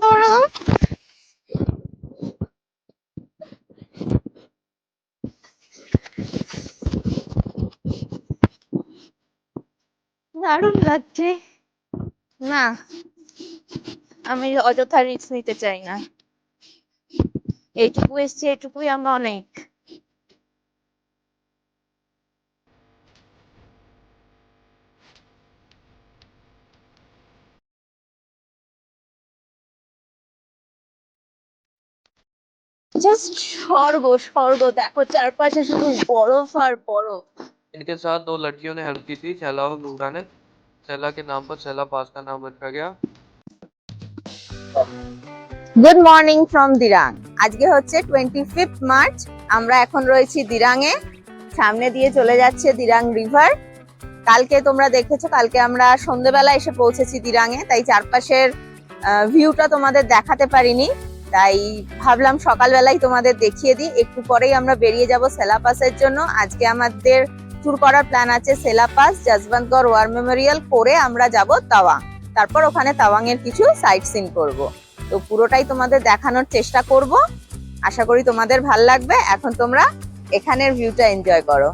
বরফ দারুণ লাগছে। না, আমি অযথা রিস্ক নিতে চাই না। এইটুকু এসছে এটুকুই আমার অনেক। জাস্ট স্বর্গ স্বর্গ দেখো চারপাশে শুধু বরফ আর বরফ इनके साथ दो लड़कियों ने हेल्प की थी सैला और नूरा ने सैला के नाम पर सैला पास का नाम रखा गया গুড মর্নিং ফ্রম দিরাং আজকে হচ্ছে টোয়েন্টি ফিফথ মার্চ আমরা এখন রয়েছি দিরাঙে সামনে দিয়ে চলে যাচ্ছে দিরাং রিভার কালকে তোমরা দেখেছো কালকে আমরা সন্ধ্যেবেলা এসে পৌঁছেছি দিরাঙে তাই চারপাশের ভিউটা তোমাদের দেখাতে পারিনি তাই ভাবলাম সকালবেলাই তোমাদের দেখিয়ে দিই। একটু পরেই আমরা বেরিয়ে যাব সেলাপাসের জন্য। আজকে আমাদের ট্যুর করার প্ল্যান আছে সেলাপাস, যশবন্তগড় ওয়ার মেমোরিয়াল করে আমরা যাব তাওয়াং। তারপর ওখানে তাওয়াং এর কিছু সাইট সিন করব। তো পুরোটাই তোমাদের দেখানোর চেষ্টা করব। আশা করি তোমাদের ভালো লাগবে। এখন তোমরা এখানের ভিউটা এনজয় করো।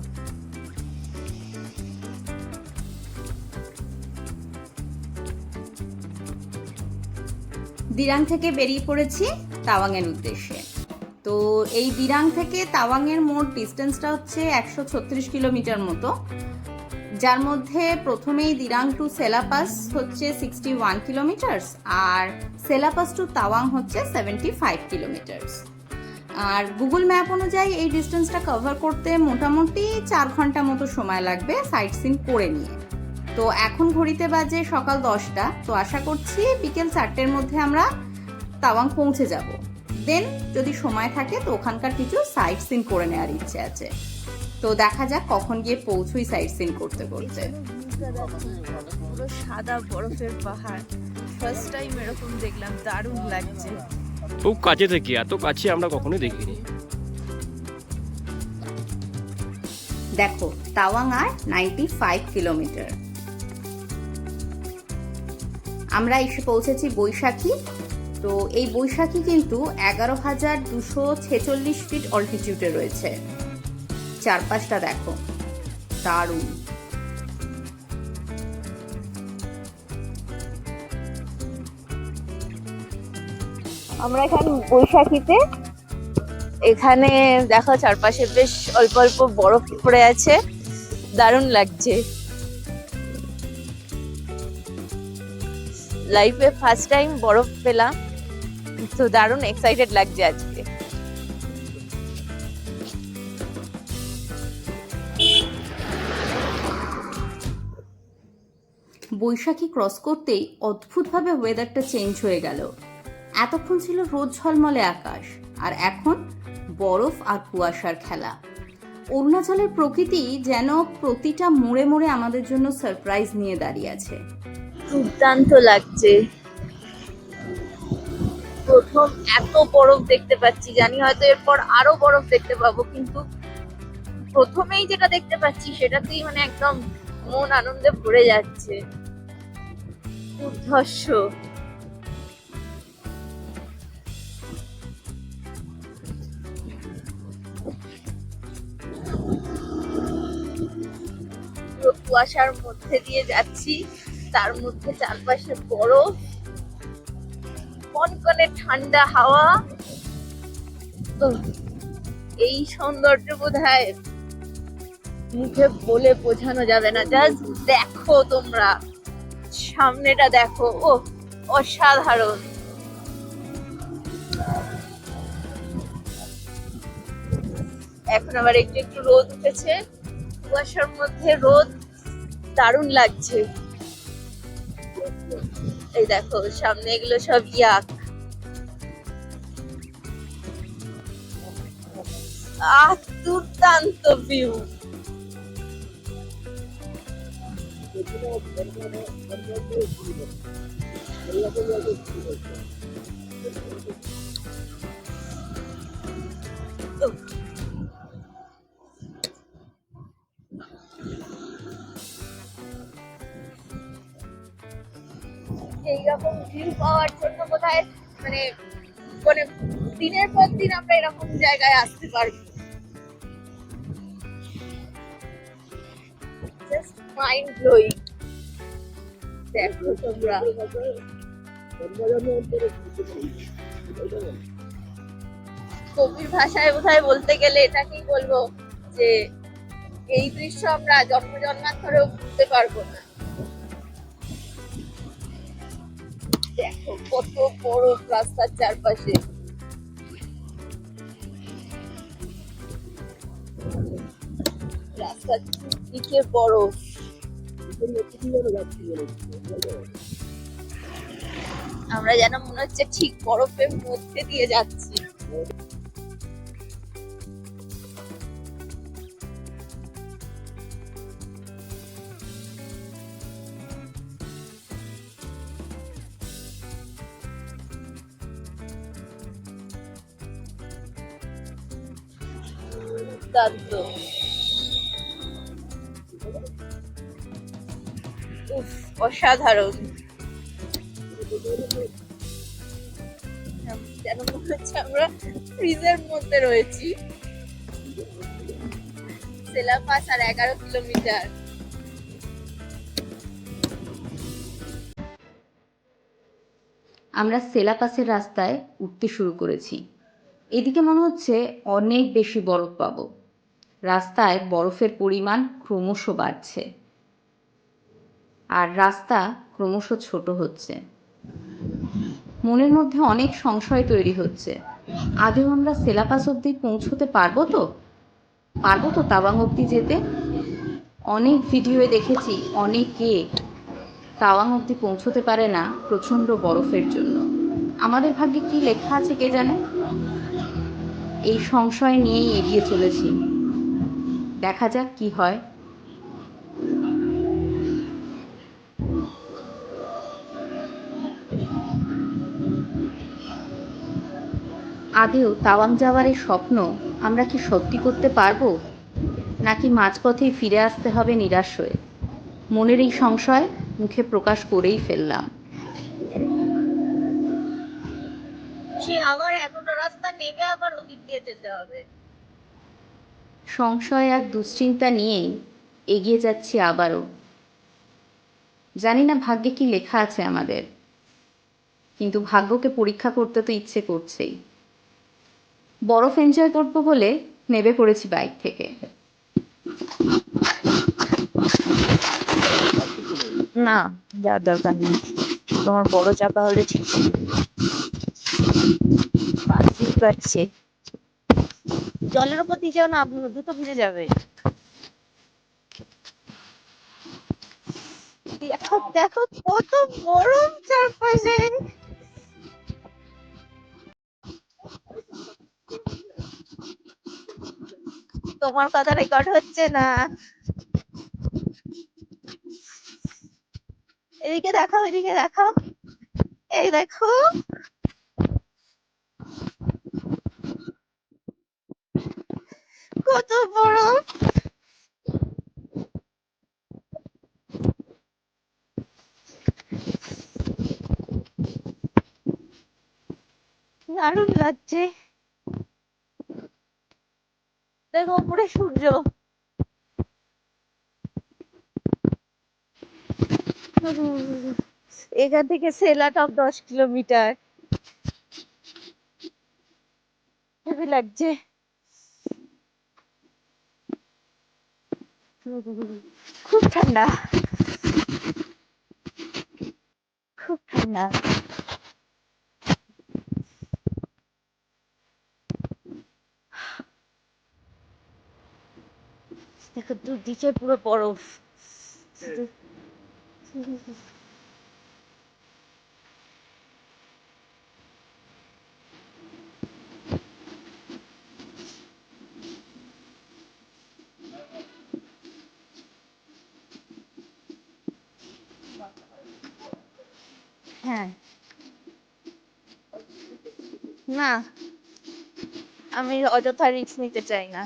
দিরাং থেকে বেরিয়ে পড়েছি তাওয়াংয়ের উদ্দেশ্যে। তো এই দিরাং থেকে তাওয়াংয়ের মোট ডিস্টেন্সটা হচ্ছে একশো ছত্রিশ কিলোমিটার মতো। যার মধ্যে প্রথমেই দিরাং টু সেলাপাস হচ্ছে সিক্সটি ওয়ান কিলোমিটার্স আর সেলাপাস টু তাওয়াং হচ্ছে সেভেন্টি ফাইভ কিলোমিটার্স আর গুগল ম্যাপ অনুযায়ী এই ডিস্টেন্সটা কভার করতে মোটামুটি চার ঘণ্টা মতো সময় লাগবে সাইট সিন করে নিয়ে। তো এখন ঘড়িতে বাজে সকাল দশটা। তো আশা করছি বিকেল চারটের মধ্যে আমরা তাওয়াং পৌঁছে যাব। দেন যদি সময় থাকে তো ওখানকার কিছু সাইট সিন করে নেওয়ার ইচ্ছে আছে। তো দেখা যাক কখন গিয়ে পৌঁছই সাইট সিন করতে করতে। পুরো সাদা বরফের পাহাড়। ফার্স্ট টাইম এরকম দেখলাম দারুণ লাগছে। খুব কাছে থেকে এত কাছে আমরা কখনোই দেখিনি। দেখো তাওয়াং আর নাইনটি ফাইভ কিলোমিটার আমরা এসে পৌঁছেছি বৈশাখী। তো এই বৈশাখী কিন্তু এগারো হাজার দুশো ছেচল্লিশ ফিট অল্টিটিউডে রয়েছে। চারপাশটা দেখো। দারুণ। আমরা এখানে বৈশাখীতে। এখানে দেখো চারপাশে বেশ অল্প অল্প বরফ পড়ে আছে। দারুণ লাগছে। লাইফে ফার্স্ট টাইম বরফ পেলাম। তো দারুণ এক্সাইটেড লাগছে আজকে। বৈশাখী ক্রস করতেই অদ্ভুতভাবে ওয়েদারটা চেঞ্জ হয়ে গেল। এতক্ষণ ছিল রোদ ঝলমলে আকাশ, আর এখন বরফ আর কুয়াশার খেলা। অরুণাচলের প্রকৃতি যেন প্রতিটা মোড়ে মোড়ে আমাদের জন্য সারপ্রাইজ নিয়ে দাঁড়িয়ে আছে। দুর্দান্ত লাগছে। প্রথম এত বরফ দেখতে পাচ্ছি জানি, হয়তো এরপর আরও বরফ দেখতে পাবো, কিন্তু প্রথমেই যেটা দেখতে পাচ্ছি সেটাতেই মানে একদম মন আনন্দে ভরে যাচ্ছে। দুর্ধর্ষ। কুয়াশার মধ্যে দিয়ে যাচ্ছি। তার মধ্যে চারপাশে বরফ, কনকনে ঠান্ডা হাওয়া। এই সৌন্দর্য বোধ হয় মুখে বলে বোঝানো যাবে না। জাস্ট দেখো তোমরা। সামনেটা দেখো। ও অসাধারণ। এখন আবার একটু একটু রোদ উঠেছে। কুয়াশার মধ্যে রোদ দারুণ লাগছে। এই দেখো সামনে এগুলো সব ইয়াক। আহ দুর্দান্ত ভিউ এইরকম ভিউ পাওয়ার জন্য বোধহয় মানে মানে দিনের পর দিন আমরা এরকম জায়গায় আসতে পারব। জাস্ট মাইন্ড ব্লোয়িং দেখো কবির ভাষায় বোধহয় বলতে গেলে এটাকেই বলব যে, এই দৃশ্য আমরা জন্ম জন্মান্তরেও ভুলতে পারব না। দেখো কত বড় রাস্তার চারপাশে। রাস্তার দিকে বরফ আমরা যেন মনে হচ্ছে ঠিক বরফের মধ্যে দিয়ে যাচ্ছি। দুর্দান্ত। অসাধারণ। যেন মনে হচ্ছে আমরা ফ্রিজের মধ্যে রয়েছি। সেলাপাস আর এগারো কিলোমিটার। আমরা সেলাপাসের রাস্তায় উঠতে শুরু করেছি। এদিকে মনে হচ্ছে অনেক বেশি বরফ পাবো। রাস্তায় বরফের পরিমাণ ক্রমশ বাড়ছে। আর রাস্তা ক্রমশ ছোট হচ্ছে। মনের মধ্যে অনেক সংশয় তৈরি হচ্ছে। আদৌ আমরা সেলাপাস অবধি পৌঁছতে পারব তো? পারব তো তাওয়াং অবধি যেতে? অনেক ভিডিওয়ে দেখেছি অনেকে তাওয়াং অবধি পৌঁছতে পারে না প্রচণ্ড বরফের জন্য। আমাদের ভাগ্যে কি লেখা আছে কে জানে? এই সংশয় নিয়েই এগিয়ে চলেছি। দেখা যাক কি হয়। আদেও তাওয়াং যাওয়ার এই স্বপ্ন আমরা কি সত্যি করতে পারব? নাকি মাঝপথেই ফিরে আসতে হবে নিরাশ হয়ে? মনের এই সংশয় মুখে প্রকাশ করেই ফেললাম। সে আবার এতটা রাস্তা নেমে আবার ওদিক দিয়ে যেতে হবে। সংশয় আর দুশ্চিন্তা নিয়েই এগিয়ে যাচ্ছি আবারও। জানি না ভাগ্যে কি লেখা আছে আমাদের, কিন্তু ভাগ্যকে পরীক্ষা করতে তো ইচ্ছে করছেই। বরফ এনজয় করব বলে নেবে পড়েছি বাইক থেকে। না, যাওয়ার দরকার নেই। তোমার বড় চাপা হলে ঠিক। পারছি জলের উপর দিয়ে যাও না দ্রুত ভিজে যাবে। দেখো দেখো কত গরম চারপাশে। তোমার কথা রেকর্ড হচ্ছে না। এদিকে দেখাও এদিকে দেখাও। এই দেখো। কত বড়? দারুণ লাগছে। দেখো উপরে সূর্য। এখান থেকে সেলাটপ দশ কিলোমিটার। লাগছে। খুব ঠান্ডা। খুব ঠান্ডা। দেখো দুদিকে পুরো বরফ হ্যাঁ না আমি অযথা রিস্ক নিতে চাই না।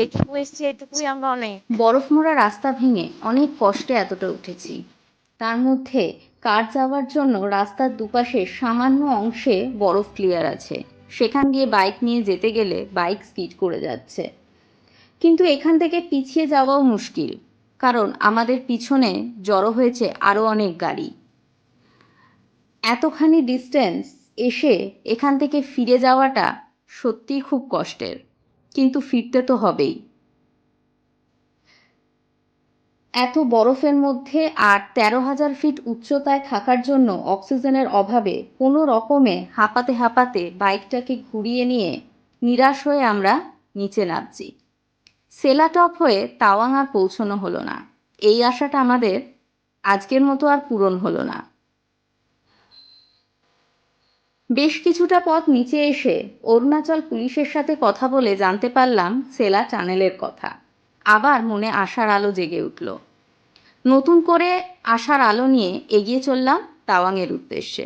এইটুকু এসছি, এইটুকুই আমরা অনেক। বরফ মোড়া রাস্তা ভেঙে অনেক কষ্টে এতটা উঠেছি। তার মধ্যে কার যাওয়ার জন্য রাস্তার দুপাশে সামান্য অংশে বরফ ক্লিয়ার আছে। সেখান দিয়ে বাইক নিয়ে যেতে গেলে বাইক স্কিড করে যাচ্ছে। কিন্তু এখান থেকে পিছিয়ে যাওয়াও মুশকিল, কারণ আমাদের পিছনে জড়ো হয়েছে আরও অনেক গাড়ি। এতখানি ডিস্টেন্স এসে এখান থেকে ফিরে যাওয়াটা সত্যিই খুব কষ্টের, কিন্তু ফিরতে তো হবেই। এত বরফের মধ্যে আর তেরো হাজার ফিট উচ্চতায় থাকার জন্য অক্সিজেনের অভাবে কোনো রকমে হাঁপাতে হাঁপাতে বাইকটাকে ঘুরিয়ে নিয়ে নিরাশ হয়ে আমরা নিচে নামছি। সেলাটপ হয়ে তাওয়াং আর পৌঁছানো হলো না। এই আশাটা আমাদের আজকের মতো আর পূরণ হলো না। বেশ কিছুটা পথ নিচে এসে অরুণাচল পুলিশের সাথে কথা বলে জানতে পারলাম সেলা টানেলের কথা। আবার মনে আশার আলো জেগে উঠল। নতুন করে আশার আলো নিয়ে এগিয়ে চললাম তাওয়াংয়ের উদ্দেশ্যে।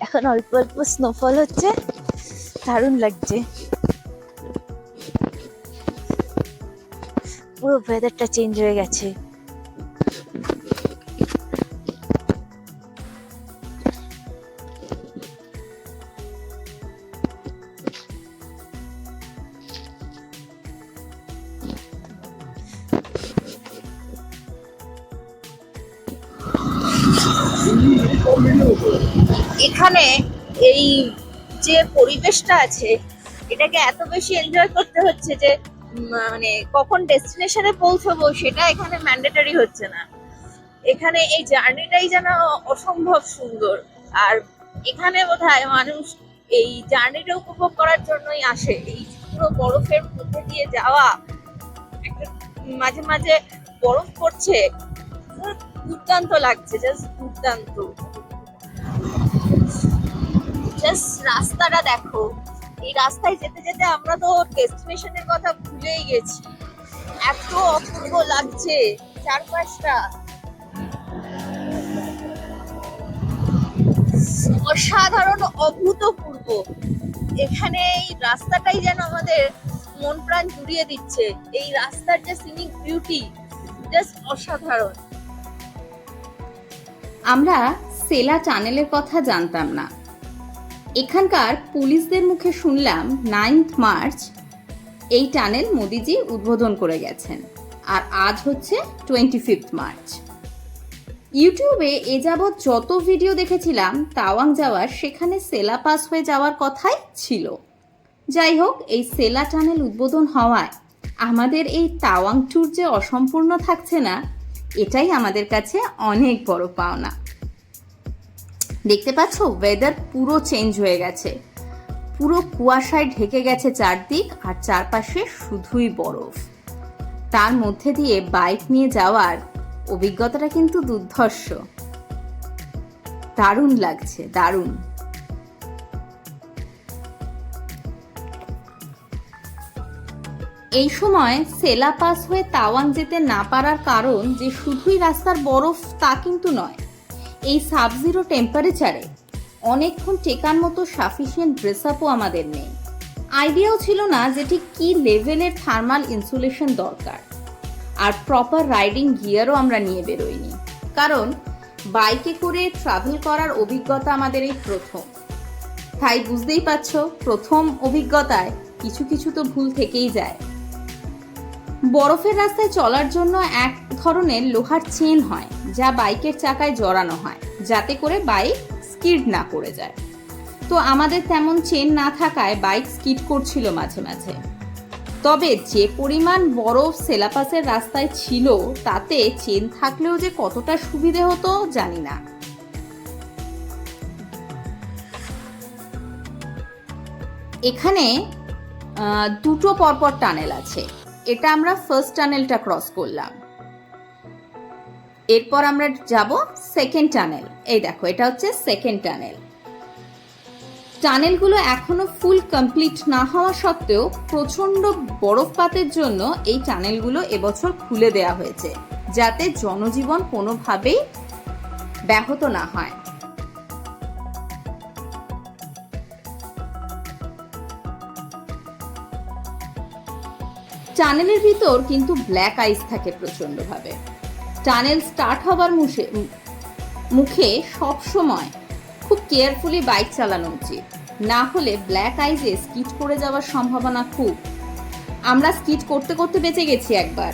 এখন অল্প অল্প স্নোফল হচ্ছে, দারুণ লাগছে। পুরো ওয়েদারটা চেঞ্জ হয়ে গেছে। পরিবেশটা আছে, এটাকে এত বেশি এনজয় করতে হচ্ছে যে মানে কখন ডেস্টিনেশনে পৌঁছবো সেটা এখানে ম্যান্ডেটরি হচ্ছে না। এখানে এই জার্নিটাই যেন অসম্ভব সুন্দর। আর এখানে বোধহয় মানুষ এই জার্নিটা উপভোগ করার জন্যই আসে। এই পুরো বরফের মধ্যে দিয়ে যাওয়া মাঝে মাঝে বরফ পড়ছে দুর্দান্ত লাগছে জাস্ট দুর্দান্ত। জাস্ট রাস্তাটা দেখো। এই রাস্তায় যেতে যেতে আমরা তো ডেস্টিনেশনের কথা ভুলেই গেছি। এত অপূর্ব লাগছে চারপাশটা। অসাধারণ, অভূতপূর্ব। এখানে এই রাস্তাটাই যেন আমাদের মন প্রাণ জুড়িয়ে দিচ্ছে। এই রাস্তার যে সিনিক বিউটি জাস্ট অসাধারণ। আমরা সেলা টানেলের কথা জানতাম না। এখানকার পুলিশদের মুখে শুনলাম নাইন্থ মার্চ এই টানেল মোদিজি উদ্বোধন করে গেছেন। আর আজ হচ্ছে টোয়েন্টি ফিফথ মার্চ ইউটিউবে এ যাবৎ যত ভিডিও দেখেছিলাম, তাওয়াং যাওয়ার সেখানে সেলা পাস হয়ে যাওয়ার কথাই ছিল। যাই হোক, এই সেলা টানেল উদ্বোধন হওয়ায় আমাদের এই তাওয়াং ট্যুর যে অসম্পূর্ণ থাকছে না, এটাই আমাদের কাছে অনেক বড় পাওনা। দেখতে পাচ্ছ? ওয়েদার পুরো চেঞ্জ হয়ে গেছে। পুরো কুয়াশায় ঢেকে গেছে চারদিক আর চারপাশে শুধুই বরফ। তার মধ্যে দিয়ে বাইক নিয়ে যাওয়ার অভিজ্ঞতাটা কিন্তু দুর্ধর্ষ। দারুণ লাগছে, দারুণ। এই সময় সেলা পাস হয়ে তাওয়াং যেতে না পারার কারণ যে শুধুই রাস্তার বরফ তা কিন্তু নয়। এই সাব জিরো টেম্পারেচারে অনেকক্ষণ টেকার মতো সাফিসিয়েন্ট ড্রেস আপও আমাদের নেই। আইডিয়াও ছিল না যে ঠিক কী লেভেলের থার্মাল ইনসুলেশন দরকার। আর প্রপার রাইডিং গিয়ারও আমরা নিয়ে বেরোইনি। কারণ বাইকে করে ট্রাভেল করার অভিজ্ঞতা আমাদের এই প্রথম। তাই বুঝতেই পারছ, প্রথম অভিজ্ঞতায় কিছু কিছু তো ভুল থেকেই যায়। বরফের রাস্তায় চলার জন্য এক ধরনের লোহার চেন হয়, যা বাইকের চাকায় জড়ানো হয়, যাতে করে বাইক স্কিড না করে যায়। তো আমাদের তেমন চেন না থাকায় বাইক স্কিড করছিল মাঝে মাঝে। তবে যে পরিমাণ বরফ সেলাপাসের রাস্তায় ছিল, তাতে চেন থাকলেও যে কতটা সুবিধে হতো, জানি না। এখানে দুটো পরপর টানেল আছে। এটা আমরা ফার্স্ট টানেলটা ক্রস করলাম। এরপর আমরা যাব সেকেন্ড টানেল এই দেখো, এটা হচ্ছে সেকেন্ড টানেল টানেলগুলো এখনও ফুল কমপ্লিট না হওয়া সত্ত্বেও প্রচণ্ড বরফপাতের জন্য এই টানেলগুলো এবছর খুলে দেয়া হয়েছে, যাতে জনজীবন কোনোভাবেই ব্যাহত না হয়। টানেলের ভিতর কিন্তু ব্ল্যাক আইস থাকে প্রচন্ডভাবে টানেল স্টার্ট হবার মুখে মুখে সব সময় খুব কেয়ারফুলি বাইক চালানো উচিত। না হলে ব্ল্যাক আইজে স্কিট করে যাওয়ার সম্ভাবনা খুব। আমরা স্কিট করতে করতে বেঁচে গেছি একবার।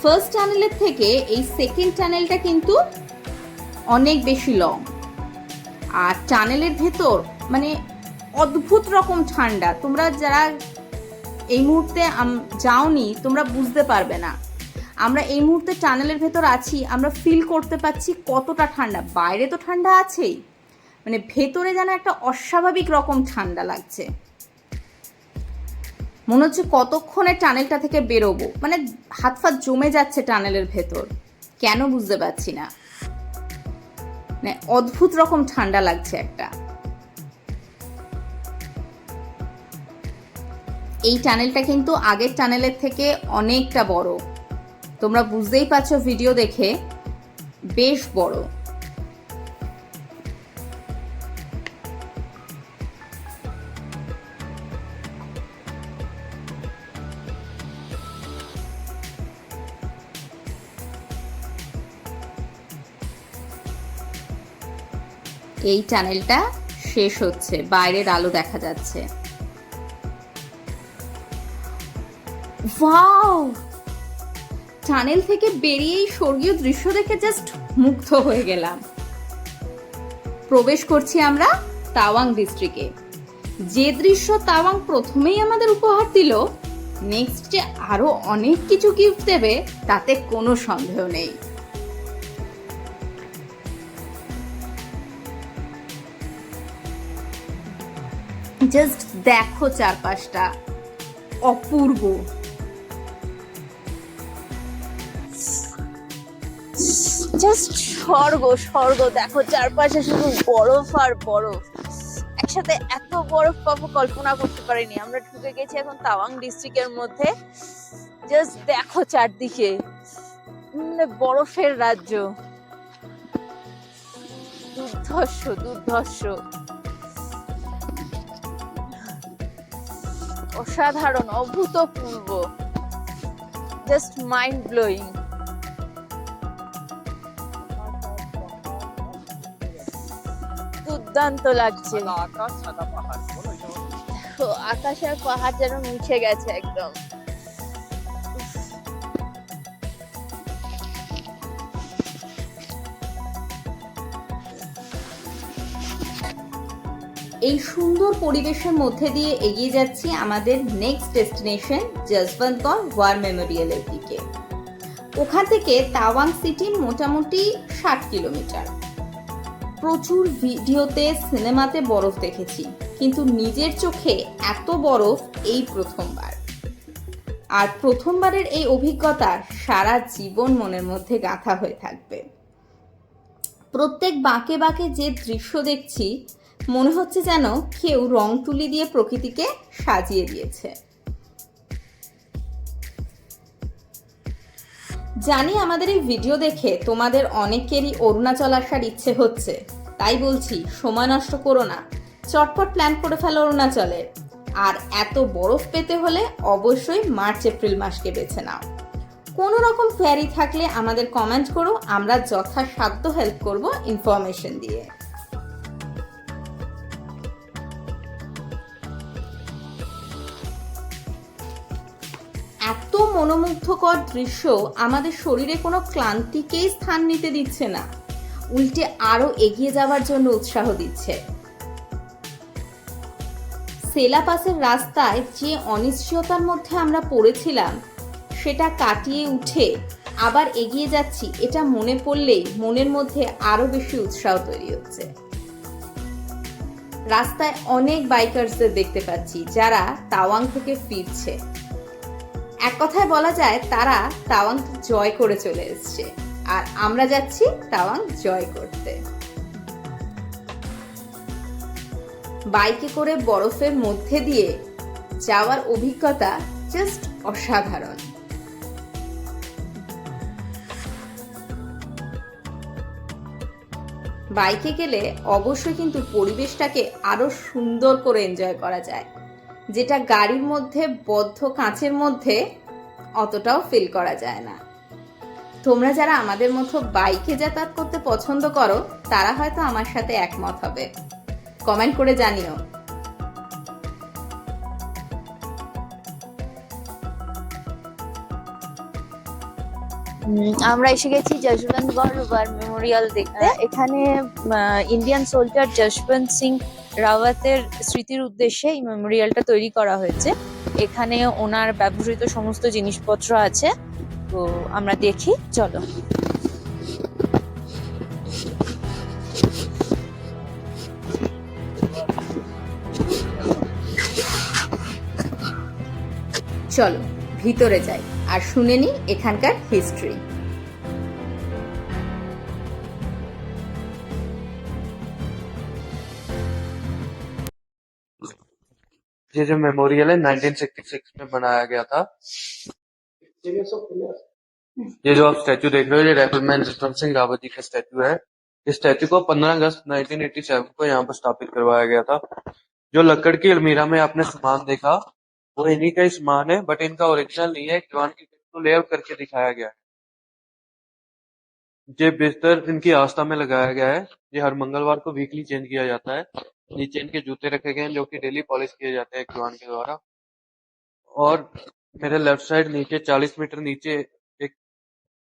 ফার্স্ট টানেলের থেকে এই সেকেন্ড টানেলটা কিন্তু অনেক বেশি লং। আর টানেলের ভেতর মানে অদ্ভুত রকম ঠান্ডা। তোমরা যারা এই মুহূর্তে যাওনি, তোমরা বুঝতে পারবে না। আমরা এই মুহূর্তে টানেলের ভেতর আছি, আমরা ফিল করতে পাচ্ছি কতটা ঠান্ডা। বাইরে তো ঠান্ডা আছেই। মানে ভেতরে যেন একটা অস্বাভাবিক রকম ঠান্ডা লাগছে। মনে হচ্ছে কতক্ষণে টানেলটা থেকে বেরোবো। মানে হাত ফাত জমে যাচ্ছে টানেলের ভেতর। কেন বুঝতে পারছি না। মানে অদ্ভুত রকম ঠান্ডা লাগছে একটা। এই টানেলটা কিন্তু আগের টানেলের থেকে অনেকটা বড়। তোমরা বুঝতেই পারছ ভিডিও দেখে বেশ বড়। এই টানেলটা শেষ হচ্ছে, বাইরের আলো দেখা যাচ্ছে। ওয়াও টানেল থেকে বেরিয়েই স্বর্গীয় দৃশ্য দেখে জাস্ট মুগ্ধ হয়ে গেলাম। প্রবেশ করছি আমরা তাওয়াং ডিস্ট্রিক্টে যে দৃশ্য তাওয়াং প্রথমেই আমাদের উপহার দিল নেক্সট যে আরও অনেক কিছু গিফট দেবে, তাতে কোনো সন্দেহ নেই। জাস্ট দেখো চারপাশটা। অপূর্ব। স্বর্গ স্বর্গ। দেখো চারপাশে শুধু বরফ আর বরফ। একসাথে এত বরফ পাবো কল্পনা করতে পারিনি। আমরা ঢুকে গেছি এখন তাওয়াং ডিস্ট্রিক্টের মধ্যে। জাস্ট দেখো চারদিকে। বরফের রাজ্য। দুর্ধর্ষ দুর্ধর্ষ। অসাধারণ, অভূতপূর্ব। জাস্ট মাইন্ড ব্লোয়িং দুর্দান্ত লাগছে। আকাশ আর পাহাড় যেন মুছে গেছে একদম। এই সুন্দর পরিবেশের মধ্যে দিয়ে এগিয়ে যাচ্ছি আমাদের নেক্সট ডেস্টিনেশন জসবন্তগড় ওয়ার মেমোরিয়ালের দিকে। ওখান থেকে তাওয়াং সিটি মোটামুটি ষাট কিলোমিটার। প্রচুর ভিডিওতে সিনেমাতে বরফ দেখেছি, কিন্তু নিজের চোখে এত বরফ এই প্রথমবার। আর প্রথমবারের এই অভিজ্ঞতা সারা জীবন মনের মধ্যে গাঁথা হয়ে থাকবে। প্রত্যেক বাঁকে বাঁকে যে দৃশ্য দেখছি, মনে হচ্ছে যেন কেউ রং তুলি দিয়ে প্রকৃতিকে সাজিয়ে দিয়েছে। জানি আমাদের এই ভিডিও দেখে তোমাদের অনেকেরই অরুণাচল আসার ইচ্ছে হচ্ছে। তাই বলছি, সময় নষ্ট করো না। চটপট প্ল্যান করে ফেলো অরুণাচলের আর এত বরফ পেতে হলে অবশ্যই মার্চ, এপ্রিল মাসকে বেছে নাও। কোনো রকম কোয়ারি থাকলে আমাদের কমেন্ট করো, আমরা যথাসাধ্য হেল্প করব ইনফরমেশন দিয়ে। মনোমুগ্ধকর দৃশ্য আমাদের শরীরে কোনো ক্লান্তিকেই স্থান নিতে দিচ্ছে না। উল্টে আরও এগিয়ে যাওয়ার জন্য উৎসাহ দিচ্ছে। সেলাপাসের রাস্তায় যে অনিশ্চয়তার মধ্যে আমরা পড়েছিলাম, সেটা কাটিয়ে উঠে আবার এগিয়ে যাচ্ছি, এটা মনে পড়লেই মনের মধ্যে আরও বেশি উৎসাহ তৈরি হচ্ছে। রাস্তায় অনেক বাইকার্সদের দেখতে পাচ্ছি, যারা তাওয়াং থেকে ফিরছে। এক কথায় বলা যায়, তারা তাওয়াং জয় করে চলে এসছে। আর আমরা যাচ্ছি তাওয়াং জয় করতে। বাইকে করে বরফের মধ্যে দিয়ে যাওয়ার অভিজ্ঞতা জাস্ট অসাধারণ। বাইকে গেলে অবশ্যই কিন্তু পরিবেশটাকে আরও সুন্দর করে এনজয় করা যায়। যেটা গাড়ির মধ্যে বদ্ধ কাঁচের মধ্যে অতটাও ফিল করা যায় না। তোমরা যারা আমাদের মতো বাইকে যাতায়াত করতে পছন্দ করো তারা হয়তো আমার সাথে একমত হবে। কমেন্ট করে জানিও। আমরা এসে গেছি যশবন্তগড় ওয়ার মেমোরিয়াল দেখতে। এখানে ইন্ডিয়ান সোলজার যশবন্ত সিং রাওয়াতের স্মৃতির উদ্দেশ্যে এই মেমোরিয়ালটা তৈরি করা হয়েছে। এখানে ওনার ব্যবহৃত সমস্ত জিনিসপত্র আছে। তো আমরা দেখি, চলো। চলো, ভিতরে যাই। আর শুনে নি এখানকার হিস্ট্রি ये जो मेमोरियल है 1966 में बनाया गया था। ये जो आप स्टैचू देख रहे हो, ये राइफलमैन जसवंत सिंह रावत जी का स्टैचू है। इस स्टैचू को 15 अगस्त 1987 को यहाँ पर स्थापित करवाया गया था। जो लकड़ की अलमीरा में आपने सामान देखा, वो इन्हीं का ही सामान है बट इनका ओरिजिनल नहीं है जवान की को लेआउट करके दिखाया गया है। ये बिस्तर इनकी आस्था में लगाया गया है। ये हर मंगलवार को वीकली चेंज किया जाता है। नीचे इनके जूते रखे गए हैं, जो कि डेली पॉलिश किए जाते हैं जवान के द्वारा। और मेरे लेफ़्ट साइड नीचे 40 मीटर नीचे एक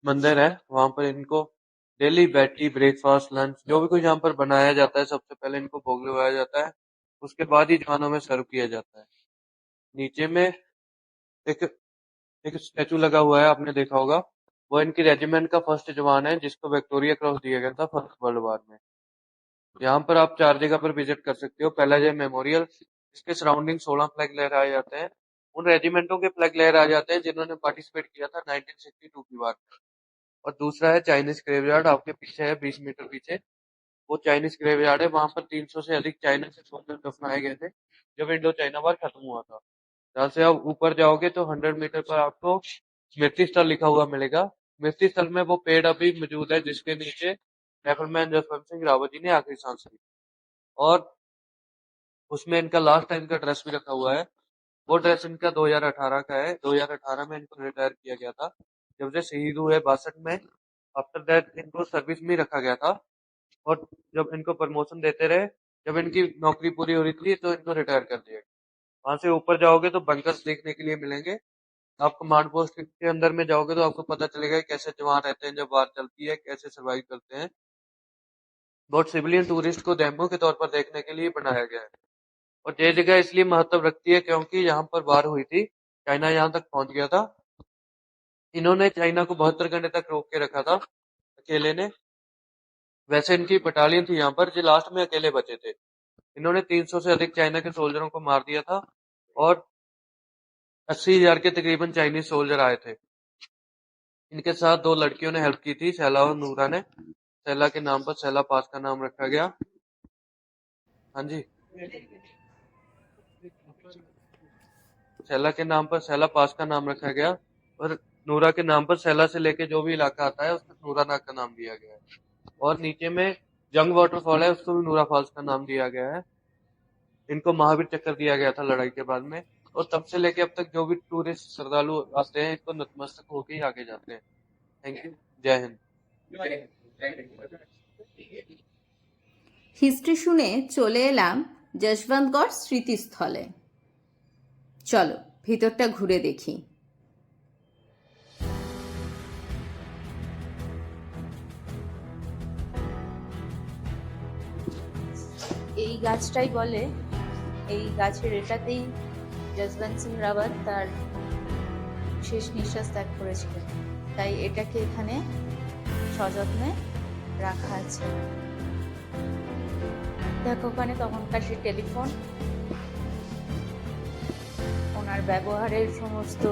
मंदिर है, वहाँ पर इनको डेली बैटी ब्रेकफास्ट, लंच, जो भी कुछ यहाँ पर बनाया जाता है, सबसे पहले इनको भोग लगाया जाता है। उसके बाद ही जवानों में सर्व किया जाता है। नीचे में एक एक स्टैचू लगा हुआ है, आपने देखा होगा। वो इनकी रेजिमेंट का फ़र्स्ट जवान है, जिसको विक्टोरिया क्रॉस दिया गया था फ़र्स्ट वर्ल्ड वार में। यहाँ पर आप चार जगह पर विज़िट कर सकते हो। पहला जो मेमोरियल, इसके सराउंडिंग 16 फ्लैग लहराए जाते हैं। उन रेजिमेंटों के फ्लैग लहराए जाते हैं जिन्होंने पार्टिसिपेट किया था 1962 की में और दूसरा है चाइनीज़ ग्रेवयार्ड, आपके पीछे है 20 मीटर पीछे। वो चाइनीज़ ग्रेवयार्ड है, वहाँ पर 300 से अधिक चाइना से सोल्जर दफनाए गए थे जब इंडो चाइना वार खत्म हुआ था। जहाँ से आप ऊपर जाओगे तो 100 मीटर पर आपको स्मृति स्थल लिखा हुआ मिलेगा। स्मृति स्थल में वो पेड़ अभी मौजूद है जिसके नीचे राइफलमैन जसवंत सिंह रावत जी ने आखिरी सांस ली। और उसमें इनका लास्ट टाइम का ड्रेस भी रखा हुआ है। वो ड्रेस इनका 2018 का है। 2018 में इनको रिटायर किया गया था। जब से शहीद हुए बासठ में आफ्टर दैट इनको सर्विस में रखा गया था। और जब इनको प्रमोशन देते रहे, जब इनकी नौकरी पूरी हो रही थी तो इनको रिटायर कर दिया वहाँ से ऊपर जाओगे तो बंकर्स देखने के लिए मिलेंगे। आप कमांड पोस्ट के अंदर में जाओगे तो आपको पता चलेगा कैसे जवान रहते हैं, जब वार चलती है, कैसे सर्वाइव करते हैं। बहुत सिविलियन टूरिस्ट को डेमो के तौर पर देखने के लिए बनाया गया है। और ये जगह इसलिए महत्व रखती है क्योंकि यहाँ पर वार हुई थी, चाइना यहाँ तक पहुँच गया था। इन्होंने चाइना को बहत्तर घंटे तक रोक के रखा था अकेले ने। वैसे इनकी बटालियन थी यहाँ पर, जो लास्ट में अकेले बचे थे। इन्होंने 300 से अधिक चाइना के सोल्जरों को मार दिया था और अस्सी हज़ार के तकरीबन चाइनीज़ सोल्जर आए थे। इनके साथ दो लड़कियों ने हेल्प की थी सैला और नूरा ने। सैला के नाम पर सैला पास का नाम रखा गया। हाँ जी। सैला के नाम पर सैला पास का नाम रखा गया और नूरा के नाम पर सैला से लेके जो भी इलाका आता है, उसको नूरा नाग का नाम दिया गया है। और नीचे में जंग वाटरफॉल है, उसको भी नूरा फॉल्स का नाम दिया गया है। इनको महावीर चक्कर दिया गया था लड़ाई के बाद में। और तब से लेके अब तक जो भी टूरिस्ट श्रद्धालु आते हैं, इनको नतमस्तक होके ही आगे जाते हैं। थैंक यू जय हिंद। হিস্ট্রি শুনে চলে এলাম যশবন্তগড় স্মৃতিস্থলে। চলো, ভিতরটা ঘুরে দেখি। এই গাছটাই বলে, এই গাছের এটাতেই যশবন্ত সিং রাওয়াত তার শেষ নিঃশ্বাস ত্যাগ করেছিলেন। তাই এটাকে এখানে সযত্নে রাখা আছে। দেখো ওখানে তখনকার সে টেলিফোন। ওনার ব্যবহারের সমস্ত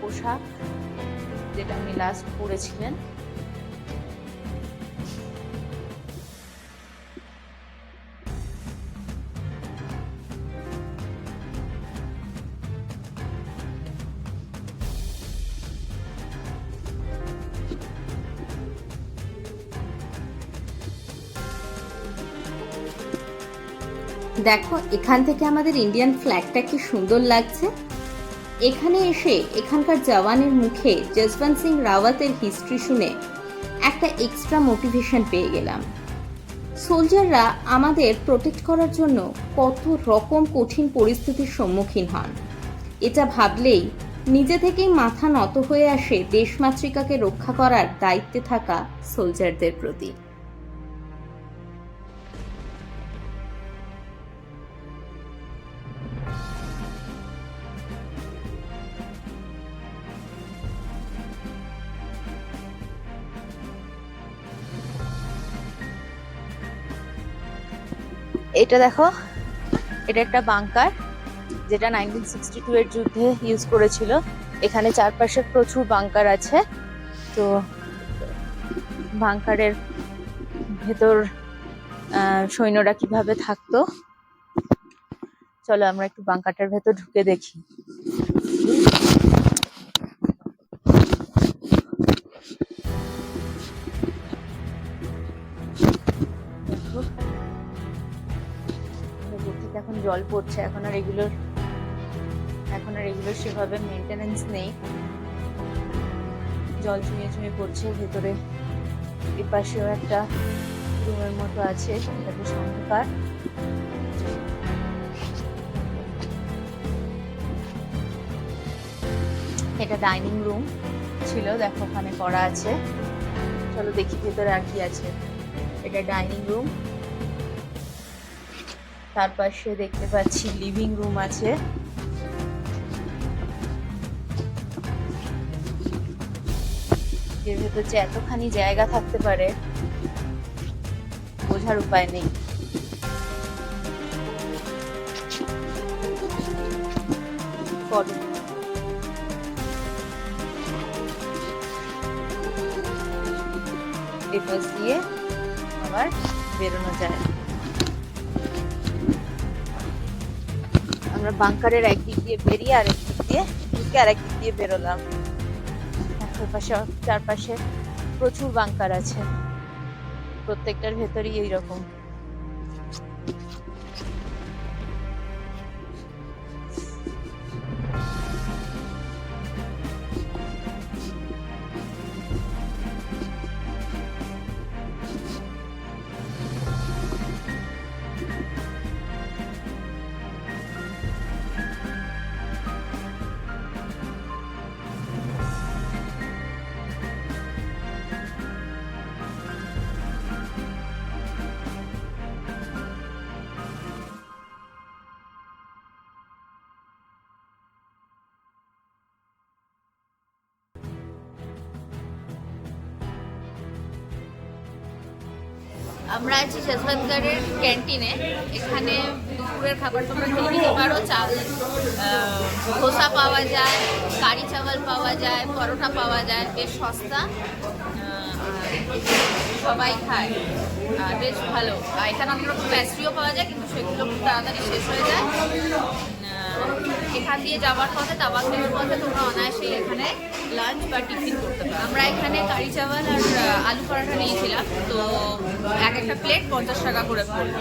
পোশাক যেটা উনি লাস্ট পরেছিলেন। দেখো, এখান থেকে আমাদের ইন্ডিয়ান ফ্ল্যাগটা কি সুন্দর লাগছে। এখানে এসে এখানকার জওয়ানের মুখে যশবন্ত সিং রাওয়াতের হিস্ট্রি শুনে একটা এক্সট্রা মোটিভেশন পেয়ে গেলাম। সোলজাররা আমাদের প্রোটেক্ট করার জন্য কত রকম কঠিন পরিস্থিতির সম্মুখীন হন। এটা ভাবলেই নিজে থেকেই মাথা নত হয়ে আসে দেশমাতৃকাকে রক্ষা করার দায়িত্বে থাকা সোলজারদের প্রতি। এটা দেখো, এটা একটা বাংকার, যেটা নাইনটিন সিক্সটি টু এর যুদ্ধে ইউজ করেছিল। এখানে চারপাশে প্রচুর বাংকার আছে। তো বাংকারের ভেতর সৈন্যরা কীভাবে থাকতো? চলো আমরা একটু বাংকারটার ভেতর ঢুকে দেখো। জল পড়ছে, এখন আর এগুলোর, এখন আর এগুলোর সেভাবে মেনটেনেন্স নেই। জল চুঁয়ে চুঁয়ে পড়ছে, ভেতরে এপাশেও একটা রুমের মতো আছে বেশ অন্ধকার। এটা ডাইনিং রুম ছিল, দেখো ওখানে করা আছে। চলো দেখি ভেতরে আর কি আছে। এটা ডাইনিং রুম তার পাশে দেখতে পাচ্ছি লিভিং রুম আছে ভেতর যে এতখানি জায়গা থাকতে পারে, বোঝার উপায় নেই করো। দিয়ে আবার বেরোনো যায় আমরা বাংকারের একদিক দিয়ে বেরিয়ে আরেক দিক দিয়ে ঢুকে আরেক দিক দিয়ে বেরোলাম। চারপাশে চারপাশে প্রচুর বাংকার আছে। প্রত্যেকটার ভেতরেই এইরকম। আমরা আছি শেষবাদগারের ক্যান্টিনে। এখানে দুপুরের খাবার তোমরা খেয়ে নিতে পারো। চাল ধোসা পাওয়া যায়, কারি চাওয়াল পাওয়া যায়, পরোটা পাওয়া যায়, বেশ সস্তা। সবাই খায়। বেশ ভালো। এখানে অনেক রকম প্যাস্ট্রিও পাওয়া যায়, কিন্তু সেগুলো খুব তাড়াতাড়ি শেষ হয়ে যায়। এখান দিয়ে যাওয়ার পথে তাবাক দেওয়ার পথে তোমরা অনায়াসেই এখানে লাঞ্চ বা টিফিন করতে পারো। আমরা এখানে কারি চাওয়াল আর আলু পরাঠা নিয়েছিলাম। তো এক একটা প্লেট পঞ্চাশ টাকা করে পড়ল